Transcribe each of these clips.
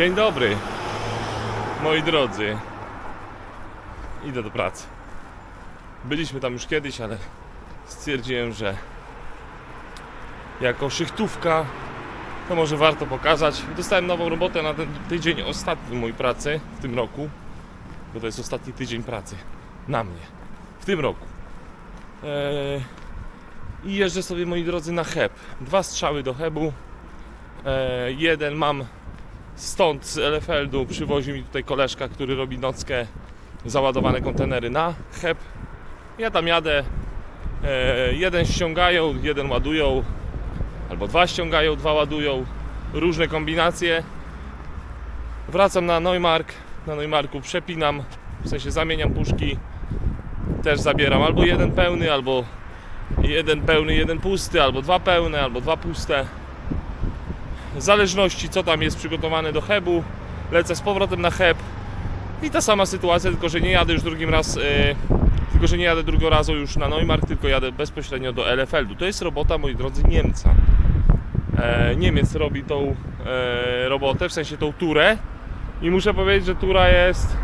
Dzień dobry, moi drodzy. Idę do pracy. Byliśmy tam już kiedyś, ale stwierdziłem, że jako szychtówka to może warto pokazać. Dostałem nową robotę na ten tydzień ostatni mojej pracy w tym roku, bo to jest ostatni tydzień pracy na mnie w tym roku. Eee, I jeżdżę sobie, moi drodzy, na Heb. Dwa strzały do Hebu. Eee, jeden mam stąd z Elefeldu, przywozi mi tutaj koleżka, który robi nockę załadowane kontenery na Heb. Ja tam jadę. Eee, jeden ściągają, jeden ładują, albo dwa ściągają, dwa ładują. Różne kombinacje. Wracam na Neumark. Na Neumarku przepinam, w sensie zamieniam puszki. Też zabieram albo jeden pełny, albo jeden pełny, jeden pusty, albo dwa pełne, albo dwa puste. W zależności co tam jest przygotowane do Hebu, lecę z powrotem na Heb. I ta sama sytuacja, tylko że nie jadę już drugim raz, e, tylko że nie jadę drugiego razu już na Neumark, tylko jadę bezpośrednio do Elefeldu. To jest robota, moi drodzy, Niemca. E, Niemiec robi tą e, robotę, w sensie tą turę. I muszę powiedzieć, że tura jest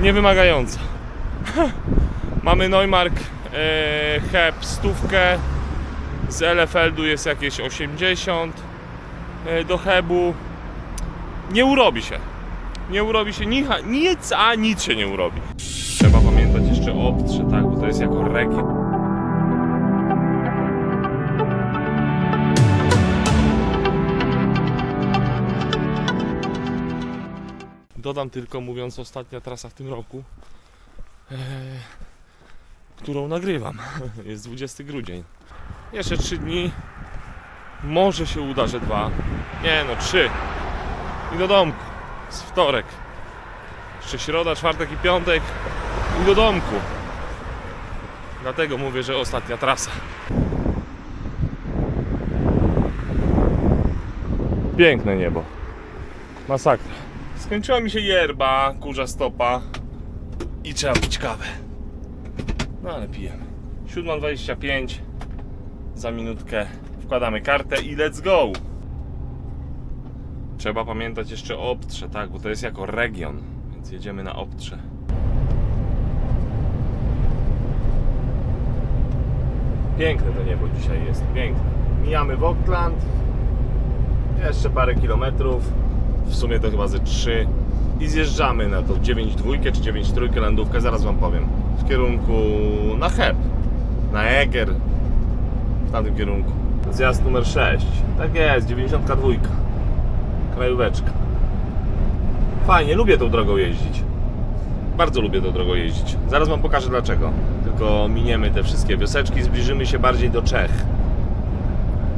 niewymagająca. Mamy Neumark e, Heb stówkę, z Elefeldu jest jakieś 80 e, do Hebu. Nie urobi się. Nie urobi się nic, a nic się nie urobi. Trzeba pamiętać jeszcze o Optrze, tak, bo to jest jako region. Dodam tylko, mówiąc ostatnia trasa w tym roku, e, którą nagrywam. Jest 20 grudzień. Jeszcze 3 dni. Może się uda, że dwa. Nie no, trzy. I do domku. Z wtorek. Jeszcze środa, czwartek i piątek. I do domku. Dlatego mówię, że ostatnia trasa. Piękne niebo. Masakra. Skończyła mi się yerba, kurza stopa. I trzeba pić kawę. No ale pijemy. 7.25 za minutkę wkładamy kartę i let's go! Trzeba pamiętać jeszcze o Optrze, tak, bo to jest jako region, więc jedziemy na Optrze. Piękne to niebo dzisiaj jest, piękne. Mijamy Vogtland, jeszcze parę kilometrów, w sumie to chyba ze 3 i zjeżdżamy na tą 9.2 czy 9.3 landówkę, zaraz Wam powiem, w kierunku na Heb, na Eger, tamtym kierunku. Zjazd numer 6. Tak jest, 92. Krajóweczka. Fajnie, lubię tą drogą jeździć. Bardzo lubię tą drogą jeździć. Zaraz Wam pokażę dlaczego. Tylko miniemy te wszystkie wioseczki, zbliżymy się bardziej do Czech.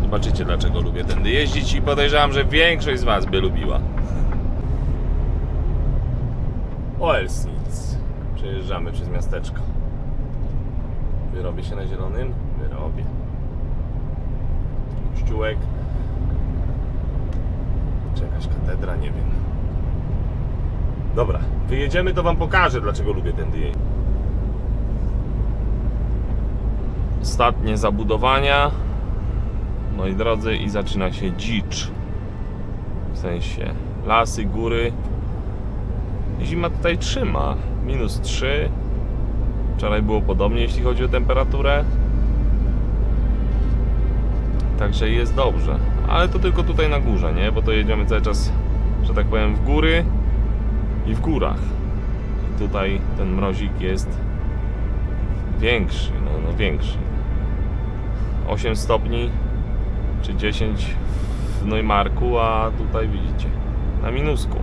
Zobaczycie dlaczego lubię tędy jeździć i podejrzewam, że większość z Was by lubiła. Oelsnitz. Przejeżdżamy przez miasteczko. Wyrobię się na zielonym? Wyrobię kościółek. Czy jakaś katedra, nie wiem. Dobra, wyjedziemy, to Wam pokażę, dlaczego lubię ten jeździć. Ostatnie zabudowania. Moi drodzy, i zaczyna się dzicz. W sensie lasy, góry. Zima tutaj trzyma. Minus 3. Wczoraj było podobnie, jeśli chodzi o temperaturę. Także jest dobrze. Ale to tylko tutaj na górze, nie? Bo to jedziemy cały czas, że tak powiem, w góry i w górach. I tutaj ten mrozik jest większy, no, no większy. 8 stopni czy 10 w Neumarku, a tutaj widzicie na minusku.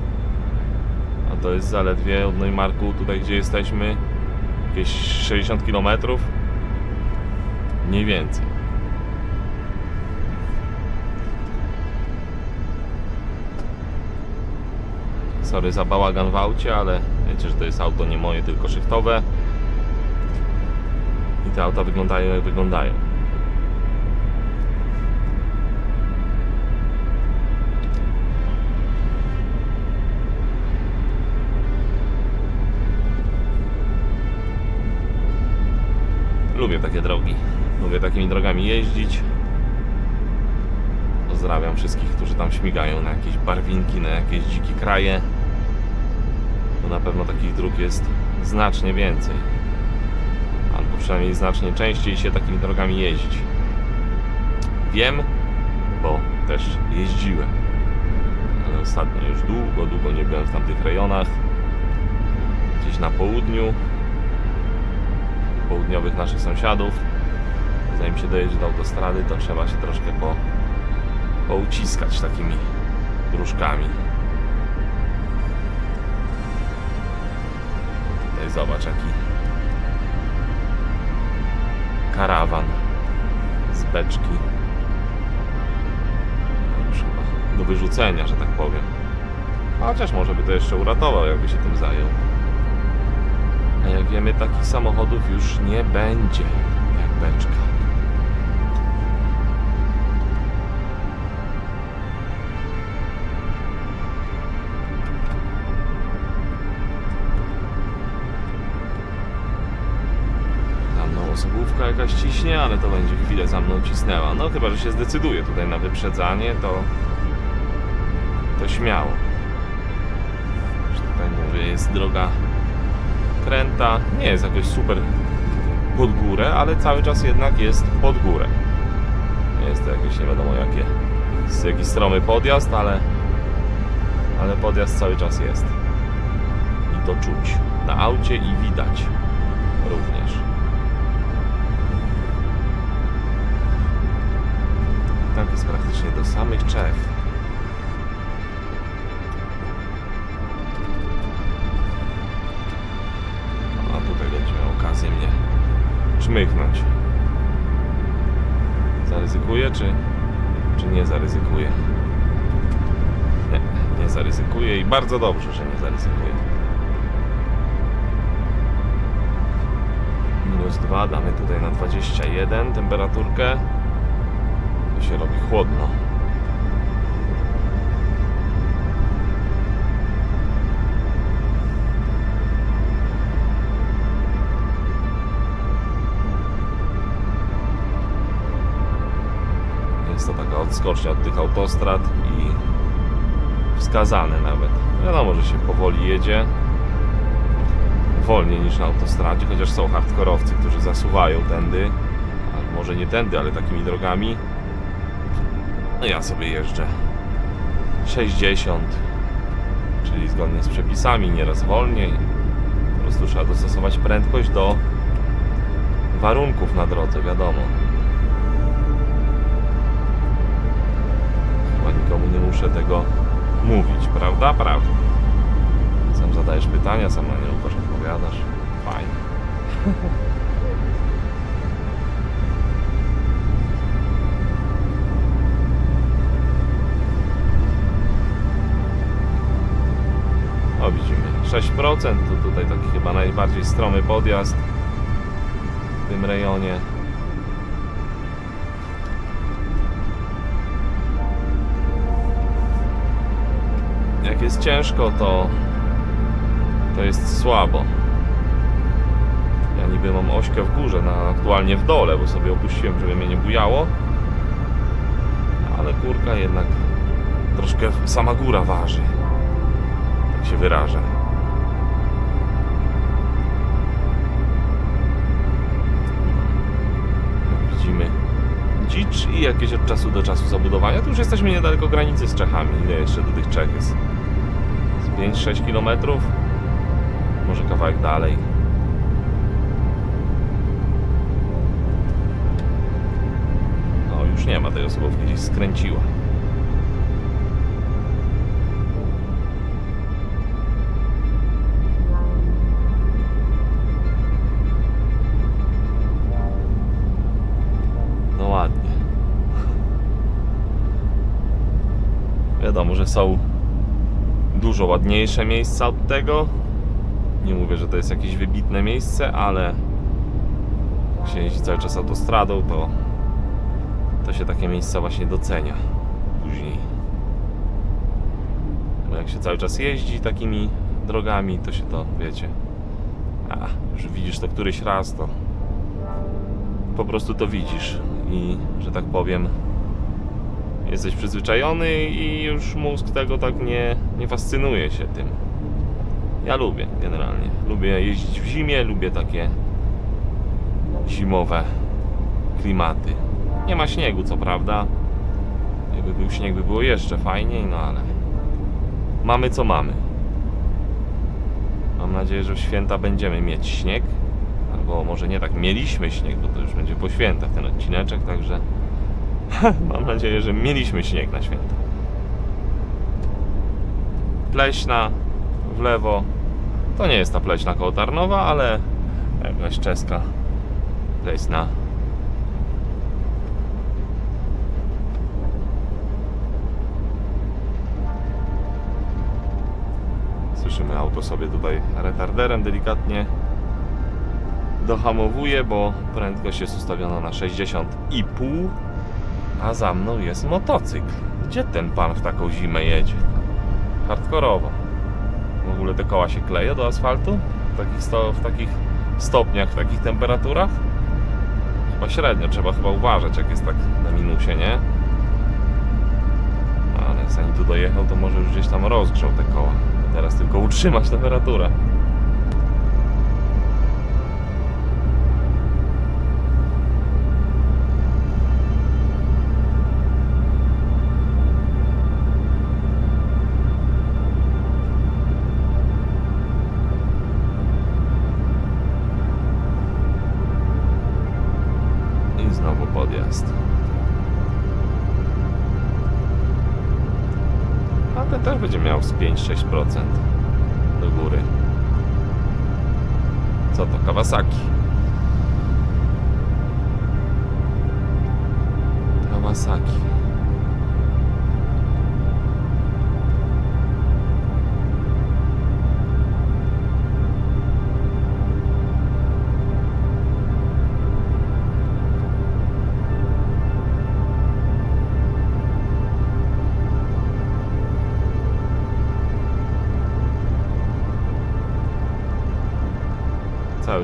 A to jest zaledwie od Neumarku, tutaj gdzie jesteśmy, jakieś 60 km. Mniej więcej. Sorry za bałagan w aucie, ale wiecie, że to jest auto nie moje, tylko szyftowe. I te auta wyglądają jak wyglądają. Lubię takie drogi. Lubię takimi drogami jeździć. Pozdrawiam wszystkich, którzy tam śmigają na jakieś barwinki, na jakieś dzikie kraje. Na pewno takich dróg jest znacznie więcej. Albo przynajmniej znacznie częściej się takimi drogami jeździ. Wiem, bo też jeździłem. Ale ostatnio już długo, długo nie byłem w tamtych rejonach. Gdzieś na południu, południowych naszych sąsiadów. Zanim się dojedzie do autostrady, to trzeba się troszkę po, pouciskać takimi dróżkami. Tutaj zobacz jaki karawan z beczki. Już chyba do wyrzucenia, że tak powiem. Chociaż może by to jeszcze uratował, jakby się tym zajął. A jak wiemy, takich samochodów już nie będzie jak beczka. Osobówka jakaś ciśnie, ale to będzie chwilę za mną cisnęła. No chyba, że się zdecyduje tutaj na wyprzedzanie, to to śmiało. Tutaj mówię, jest droga kręta. Nie jest jakoś super pod górę, ale cały czas jednak jest pod górę. Jest to jakieś nie wiadomo jakie jest jakiś stromy podjazd, ale ale podjazd cały czas jest. I to czuć na aucie i widać również. Tak jest praktycznie do samych Czech. A tutaj będzie miał okazję mnie czmychnąć. Zaryzykuje, czy, czy nie zaryzykuje? Nie, nie zaryzykuje i bardzo dobrze, że nie zaryzykuje. Minus 2, damy tutaj na 21 temperaturkę. Się robi chłodno. Jest to taka odskocznia od tych autostrad i wskazane nawet. Wiadomo, że się powoli jedzie. Wolniej niż na autostradzie, chociaż są hardkorowcy, którzy zasuwają tędy. Może nie tędy, ale takimi drogami. No ja sobie jeżdżę 60, czyli zgodnie z przepisami, nieraz wolniej. Po prostu trzeba dostosować prędkość do warunków na drodze, wiadomo. Chyba nikomu nie muszę tego mówić, prawda? Prawda. Sam zadajesz pytania, sam na nie odpowiadasz. Fajnie. 6%, to tutaj taki chyba najbardziej stromy podjazd w tym rejonie. jak jest ciężko, to to jest słabo. Ja niby mam ośkę w górze, na, aktualnie w dole, bo sobie opuściłem, żeby mnie nie bujało. Ale górka jednak troszkę sama góra waży. Tak się wyrażę. I jakieś od czasu do czasu zabudowania. Tu już jesteśmy niedaleko granicy z Czechami. Ile jeszcze do tych Czech jest? Z 5-6 km? Może kawałek dalej. No już nie ma tej osobówki, gdzieś skręciła. Że są dużo ładniejsze miejsca od tego. Nie mówię, że to jest jakieś wybitne miejsce, ale jak się jeździ cały czas autostradą, to, to się takie miejsca właśnie docenia później. Bo jak się cały czas jeździ takimi drogami, to się to, wiecie, a, już widzisz to któryś raz, to po prostu to widzisz i, że tak powiem, jesteś przyzwyczajony i już mózg tego tak nie, nie fascynuje się tym. Ja lubię generalnie. Lubię jeździć w zimie, lubię takie zimowe klimaty. Nie ma śniegu, co prawda. Jakby był śnieg, by było jeszcze fajniej, no ale mamy co mamy. Mam nadzieję, że w święta będziemy mieć śnieg. Albo może nie tak, mieliśmy śnieg, bo to już będzie po świętach ten odcineczek, także mam nadzieję, że mieliśmy śnieg na święta. Pleśna w lewo. To nie jest ta pleśna koło Tarnowa, ale jakaś czeska pleśna. Słyszymy auto sobie tutaj retarderem delikatnie dohamowuje, bo prędkość jest ustawiona na 60,5 a za mną jest motocykl. Gdzie ten pan w taką zimę jedzie? Hardkorowo. W ogóle te koła się kleją do asfaltu? W takich, sto, w takich stopniach, w takich temperaturach? Chyba średnio, trzeba chyba uważać jak jest tak na minusie, nie? Ale zanim tu dojechał, to może już gdzieś tam rozgrzał te koła. Teraz tylko utrzymać temperaturę. 5-6% do góry. Co to? Kawasaki. Kawasaki.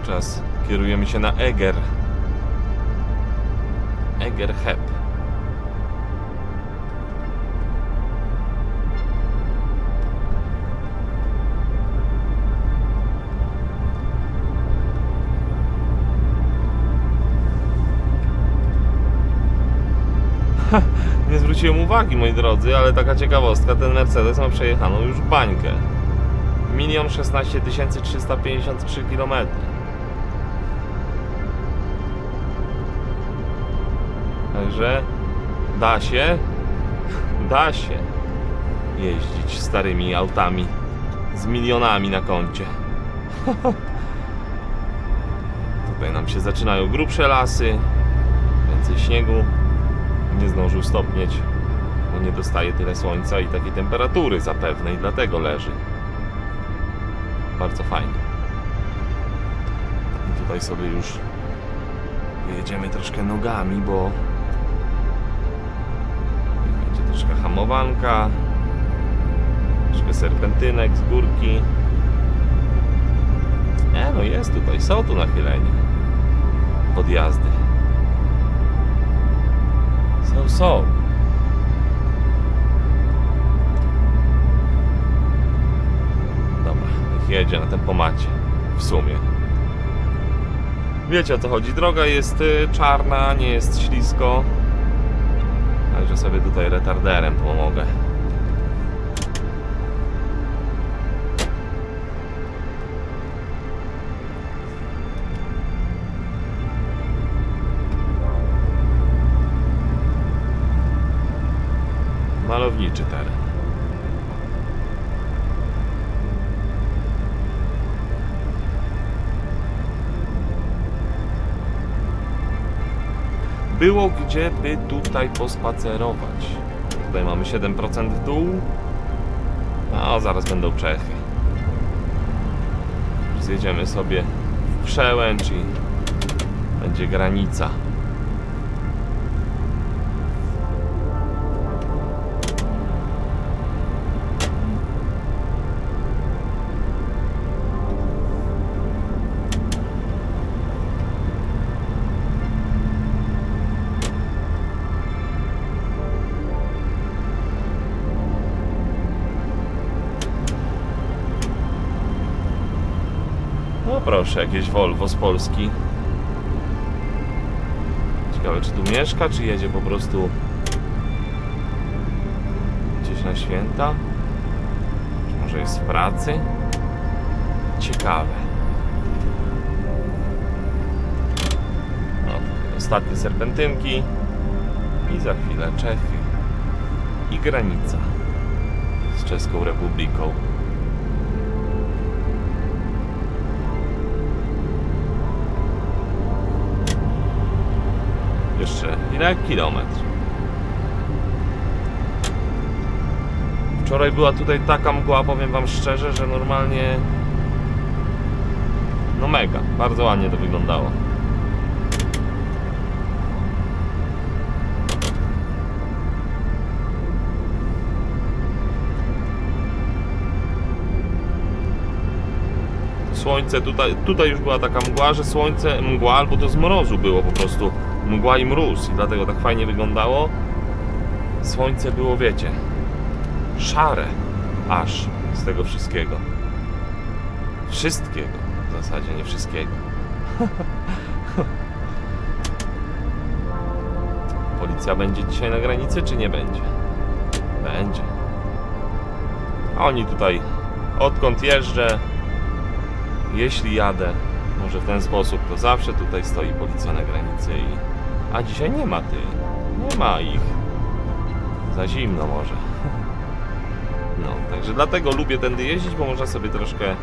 Cały czas kierujemy się na Eger. Eger Hep. Nie zwróciłem uwagi, moi drodzy, ale taka ciekawostka, ten Mercedes ma przejechaną już bańkę. Milion 16 353 km. Także da się, da się jeździć starymi autami z milionami na koncie. Tutaj nam się zaczynają grubsze lasy, więcej śniegu. Nie zdążył stopnieć, bo nie dostaje tyle słońca i takiej temperatury zapewne i dlatego leży bardzo fajnie. I tutaj sobie już jedziemy troszkę nogami, bo troszkę hamowanka, troszkę serpentynek z górki. Nie no jest tutaj, są tu nachylenia. Podjazdy. Są, są. Dobra, niech jedzie na tempomacie. W sumie. Wiecie o co chodzi. Droga jest y, czarna, nie jest ślisko. Także sobie tutaj retarderem pomogę. Malowniczy teren. Było gdzie by tutaj pospacerować. Tutaj mamy 7% w dół. No, zaraz będą Czechy. Zjedziemy sobie w przełęcz i będzie granica. Proszę, jakieś Volvo z Polski. Ciekawe, czy tu mieszka, czy jedzie po prostu gdzieś na święta? Czy może jest w pracy? Ciekawe. No, ostatnie serpentynki i za chwilę Czechy i granica z Czeską Republiką. Jeszcze ile? Kilometr. Wczoraj była tutaj taka mgła, powiem wam szczerze, że normalnie no mega, bardzo ładnie to wyglądało. Słońce tutaj, tutaj już była taka mgła, że słońce, mgła albo to z mrozu było po prostu. Mgła i mróz i dlatego tak fajnie wyglądało. Słońce było, wiecie, szare aż z tego wszystkiego. Wszystkiego w zasadzie, nie wszystkiego. Policja będzie dzisiaj na granicy, czy nie będzie? Będzie. A oni tutaj, odkąd jeżdżę, jeśli jadę, może w ten sposób, to zawsze tutaj stoi policja na granicy i... A dzisiaj nie ma ty. Nie ma ich. Za zimno może. No, także dlatego lubię tędy jeździć, bo można sobie troszkę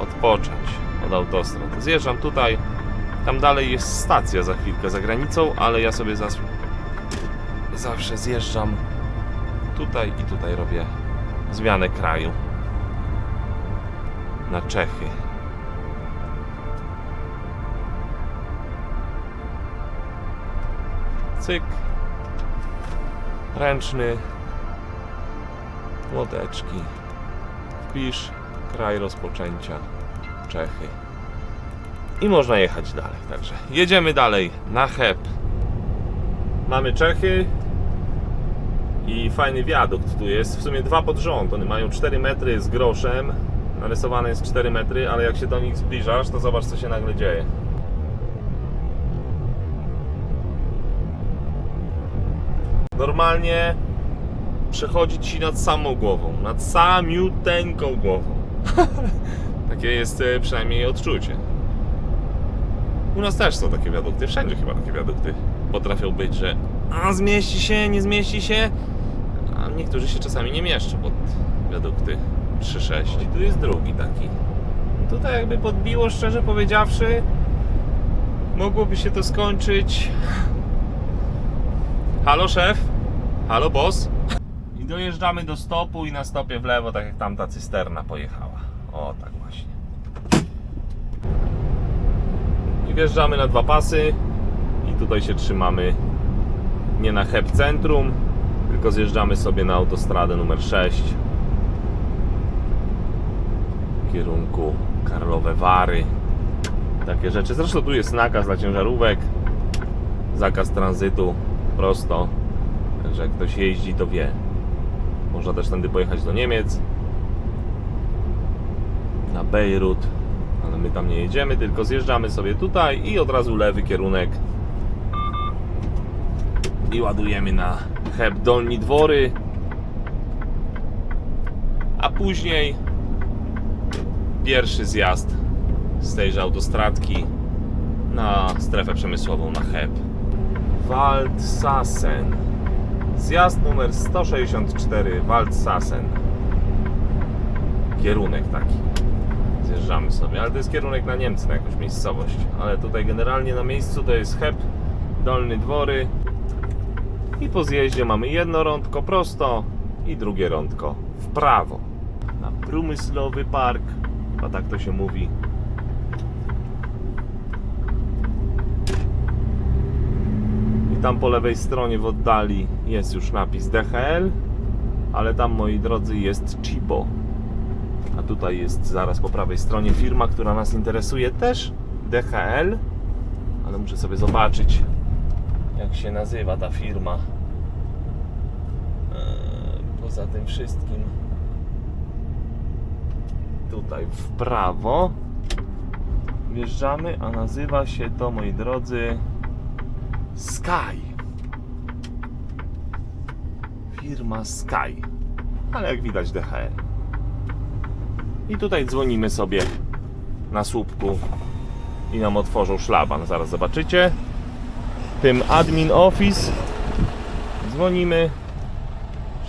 odpocząć od autostrad. Zjeżdżam tutaj, tam dalej jest stacja za chwilkę za granicą, ale ja sobie zas... zawsze zjeżdżam tutaj i tutaj robię zmianę kraju na Czechy. Cyk. Ręczny. Łodeczki. Wpisz kraj rozpoczęcia Czechy. I można jechać dalej. Także jedziemy dalej na Hep. Mamy Czechy. I fajny wiadukt tu jest. W sumie dwa pod rząd. One mają 4 metry z groszem. Narysowane jest 4 metry, ale jak się do nich zbliżasz, to zobacz co się nagle dzieje. Normalnie przechodzi ci nad samą głową, nad samiuteńką głową. takie jest e, przynajmniej odczucie. U nas też są takie wiadukty, wszędzie chyba takie wiadukty potrafią być, że a zmieści się, nie zmieści się, a niektórzy się czasami nie mieszczą pod wiadukty 3-6. I tu jest drugi taki. Tutaj jakby podbiło, szczerze powiedziawszy, mogłoby się to skończyć Halo szef? Halo boss? I dojeżdżamy do stopu i na stopie w lewo, tak jak tamta cysterna pojechała. O, tak właśnie. I wjeżdżamy na dwa pasy i tutaj się trzymamy nie na Heb Centrum, tylko zjeżdżamy sobie na autostradę numer 6 w kierunku Karlowe Wary. Takie rzeczy. Zresztą tu jest nakaz dla ciężarówek, zakaz tranzytu prosto. Także jak ktoś jeździ, to wie. Można też tędy pojechać do Niemiec, na Bejrut, ale my tam nie jedziemy, tylko zjeżdżamy sobie tutaj i od razu lewy kierunek i ładujemy na Heb Dolni Dwory, a później pierwszy zjazd z tejże autostradki na strefę przemysłową na Heb. Waldsassen. Zjazd numer 164 Waldsassen. Kierunek taki. Zjeżdżamy sobie, ale to jest kierunek na Niemcy, na jakąś miejscowość. Ale tutaj generalnie na miejscu to jest Hep, Dolny Dwory. I po zjeździe mamy jedno rądko prosto i drugie rądko w prawo. Na Prumyslowy Park, a tak to się mówi. Tam po lewej stronie w oddali jest już napis DHL, ale tam moi drodzy jest Chibo. A tutaj jest zaraz po prawej stronie firma, która nas interesuje też DHL, ale muszę sobie zobaczyć jak się nazywa ta firma. Eee, Poza tym wszystkim tutaj w prawo wjeżdżamy, a nazywa się to, moi drodzy, Sky. Firma Sky. Ale jak widać DHL. I tutaj dzwonimy sobie na słupku i nam otworzą szlaban. Zaraz zobaczycie. Tym admin office dzwonimy.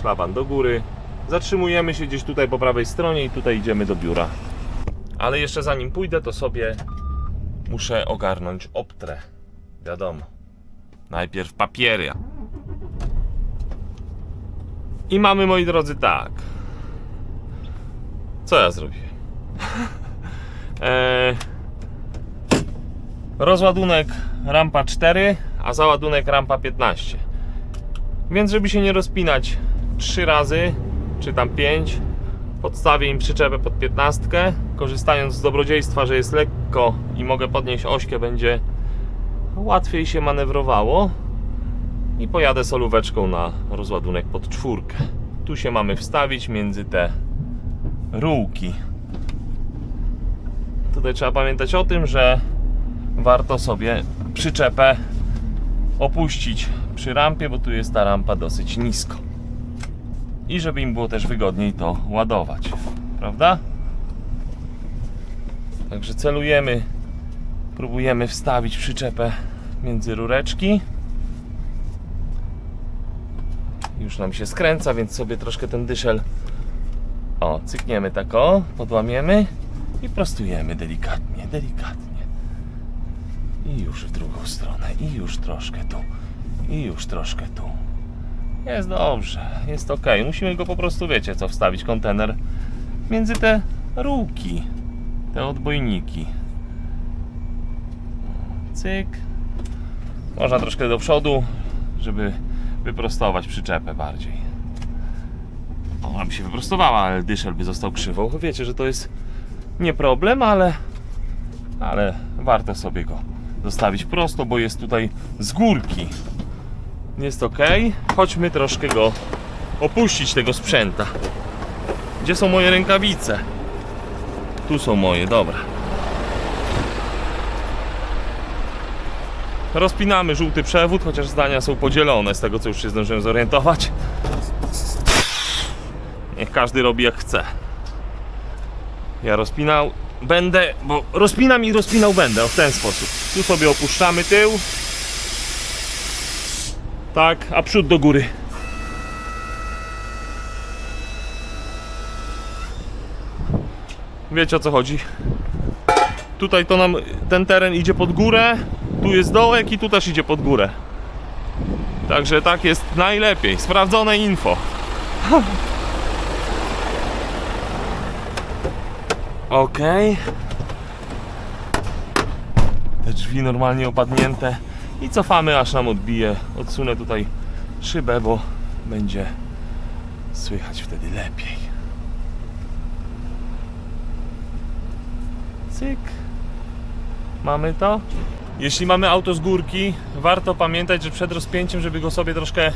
Szlaban do góry. Zatrzymujemy się gdzieś tutaj po prawej stronie i tutaj idziemy do biura. Ale jeszcze zanim pójdę, to sobie muszę ogarnąć optrę. Wiadomo. Najpierw papiery. I mamy, moi drodzy, tak. Co ja zrobiłem? eee, rozładunek rampa 4, a załadunek rampa 15. Więc żeby się nie rozpinać 3 razy, czy tam 5, podstawię im przyczepę pod 15, korzystając z dobrodziejstwa, że jest lekko i mogę podnieść ośkę, będzie łatwiej się manewrowało i pojadę solóweczką na rozładunek pod czwórkę. Tu się mamy wstawić między te rółki. Tutaj trzeba pamiętać o tym, że warto sobie przyczepę opuścić przy rampie, bo tu jest ta rampa dosyć nisko. I żeby im było też wygodniej to ładować, prawda? Także celujemy, próbujemy wstawić przyczepę między rureczki. Już nam się skręca, więc sobie troszkę ten dyszel o, cykniemy tak o, podłamiemy i prostujemy delikatnie, delikatnie. I już w drugą stronę, i już troszkę tu, i już troszkę tu. Jest dobrze, jest ok. Musimy go po prostu, wiecie co, wstawić kontener między te rółki, te odbojniki. Cyk. Można troszkę do przodu, żeby wyprostować przyczepę bardziej. Ona by się wyprostowała, ale dyszel by został krzywą. Wiecie, że to jest nie problem, ale, ale warto sobie go zostawić prosto, bo jest tutaj z górki. Jest ok. Chodźmy troszkę go opuścić tego sprzęta. Gdzie są moje rękawice? Tu są moje, dobra. Rozpinamy żółty przewód, chociaż zdania są podzielone z tego, co już się zdążyłem zorientować. Niech każdy robi jak chce. Ja rozpinał będę, bo rozpinam i rozpinał będę o w ten sposób. Tu sobie opuszczamy tył. Tak, a przód do góry. Wiecie o co chodzi? Tutaj to nam ten teren idzie pod górę, tu jest dołek i tu też idzie pod górę. Także tak jest najlepiej. Sprawdzone info. Ok. Te drzwi normalnie opadnięte. I cofamy aż nam odbije. Odsunę tutaj szybę, bo będzie słychać wtedy lepiej. Cyk. Mamy to. Jeśli mamy auto z górki, warto pamiętać, że przed rozpięciem, żeby go sobie troszkę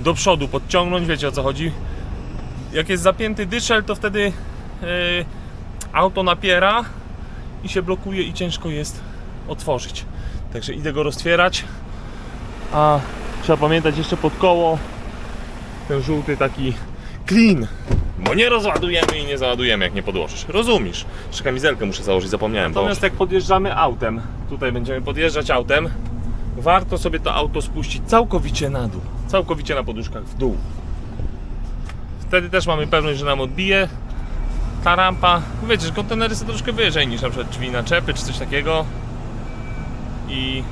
do przodu podciągnąć, wiecie o co chodzi. Jak jest zapięty dyszel, to wtedy yy, auto napiera i się blokuje i ciężko jest otworzyć. Także idę go roztwierać. A trzeba pamiętać jeszcze pod koło ten żółty taki clean. Bo nie rozładujemy i nie załadujemy, jak nie podłożysz. Rozumiesz? Jeszcze kamizelkę muszę założyć, zapomniałem. Natomiast jak podjeżdżamy autem, tutaj będziemy podjeżdżać autem, warto sobie to auto spuścić całkowicie na dół. Całkowicie na poduszkach w dół. Wtedy też mamy pewność, że nam odbije ta rampa. Wiecie, że kontenery są troszkę wyżej niż na przykład drzwi naczepy czy coś takiego. I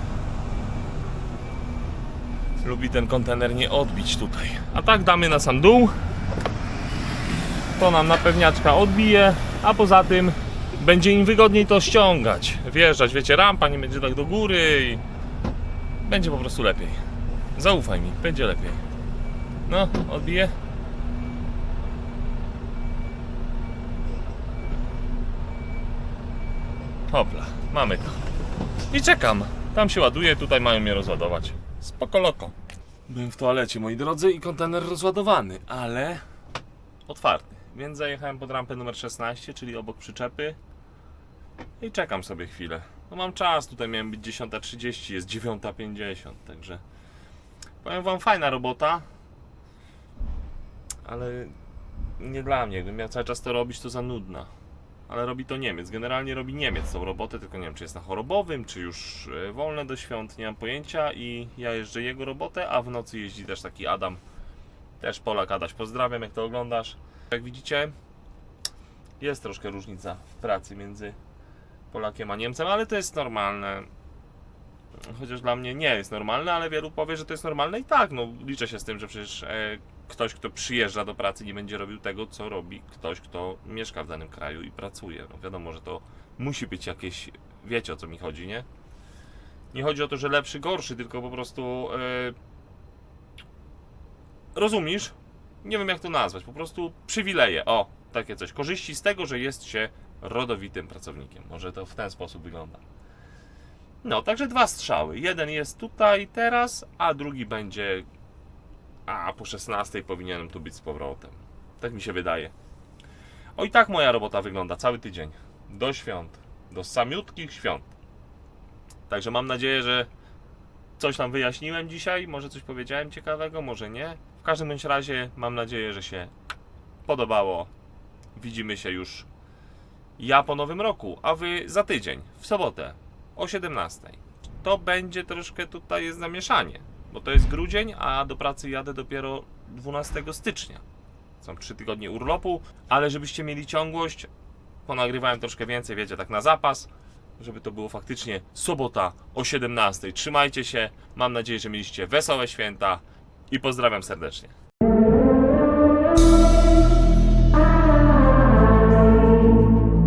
lubi ten kontener nie odbić tutaj. A tak damy na sam dół. To nam napewniaczka odbije, a poza tym będzie im wygodniej to ściągać, wjeżdżać. Wiecie, rampa nie będzie tak do góry i będzie po prostu lepiej. Zaufaj mi, będzie lepiej. No, odbije. Hopla, mamy to. I czekam. Tam się ładuje, tutaj mają mnie rozładować. Spoko loko. Byłem w toalecie, moi drodzy, i kontener rozładowany, ale otwarty. Więc zajechałem pod rampę numer 16, czyli obok przyczepy i czekam sobie chwilę. No mam czas, tutaj miałem być 10.30, jest 9.50, także powiem wam fajna robota, ale nie dla mnie. Gdybym miał cały czas to robić, to za nudna. Ale robi to Niemiec. Generalnie robi Niemiec tą robotę, tylko nie wiem, czy jest na chorobowym, czy już e, wolne do świąt, nie mam pojęcia. I ja jeżdżę jego robotę, a w nocy jeździ też taki Adam. Też Polak Adaś, pozdrawiam, jak to oglądasz. Jak widzicie, jest troszkę różnica w pracy między Polakiem a Niemcem, ale to jest normalne. Chociaż dla mnie nie jest normalne, ale wielu powie, że to jest normalne i tak, no liczę się z tym, że przecież e, ktoś, kto przyjeżdża do pracy, nie będzie robił tego, co robi ktoś, kto mieszka w danym kraju i pracuje. No wiadomo, że to musi być jakieś, wiecie o co mi chodzi, nie? Nie chodzi o to, że lepszy, gorszy, tylko po prostu e, rozumiesz? Nie wiem jak to nazwać, po prostu przywileje, o, takie coś. Korzyści z tego, że jest się rodowitym pracownikiem. Może to w ten sposób wygląda. No, także dwa strzały. Jeden jest tutaj teraz, a drugi będzie. A po 16 powinienem tu być z powrotem. Tak mi się wydaje. O i tak moja robota wygląda cały tydzień. Do świąt. Do samiutkich świąt. Także mam nadzieję, że coś tam wyjaśniłem dzisiaj. Może coś powiedziałem ciekawego, może nie. W każdym bądź razie mam nadzieję, że się podobało. Widzimy się już ja po nowym roku, a wy za tydzień, w sobotę o 17. To będzie troszkę tutaj jest zamieszanie, bo to jest grudzień, a do pracy jadę dopiero 12 stycznia. Są 3 tygodnie urlopu, ale żebyście mieli ciągłość, ponagrywałem troszkę więcej, wiecie, tak na zapas, żeby to było faktycznie sobota o 17. Trzymajcie się, mam nadzieję, że mieliście wesołe święta i pozdrawiam serdecznie.